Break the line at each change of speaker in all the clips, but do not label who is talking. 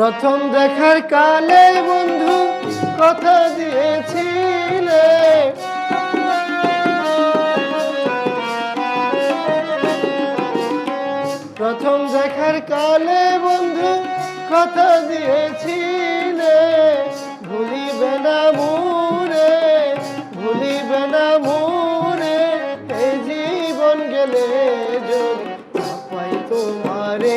প্রথম দেখার কালে বন্ধু কথা দিয়েছিলে। প্রথম দেখার কালে বন্ধু কথা দিয়েছিলে। ভুলিবে না মুরে ভুলিবে না মুরে এই জীবন গেলে যদি তোমারে।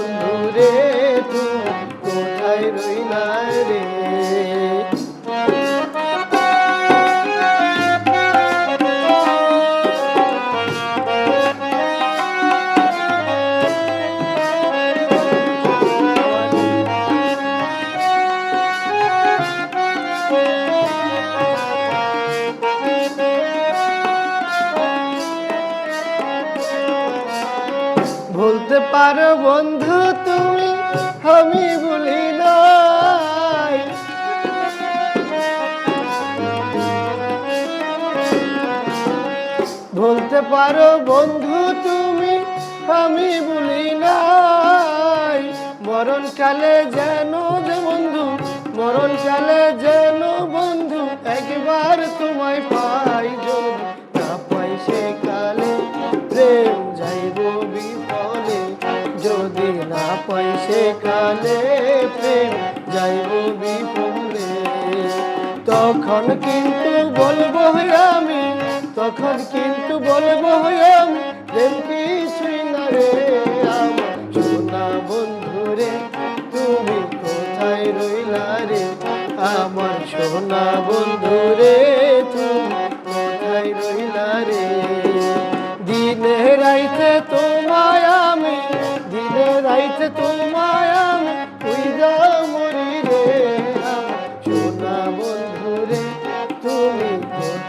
পারো বন্ধু তুমি, আমি বলি নাই। বলতে পারো বন্ধু তুমি, আমি বলি নাই। মরণ কালে যেন যে বন্ধু মরণ কালে যেন বন্ধু একবার তোমায় পাই যদি না পাই সে যাইব বিফলে তখন কিন্তু বলব আমি, তখন কিন্তু বলব আমি, প্রেম কিছুই রে আমার বন্ধু রে তুমি কোথায় রইলা রে? আমার সোনা বন্ধু রে তুমি কোথায় রইলা রে? দিনে রাইতে তোমায় আমি, দিনে রাইতে তোমায়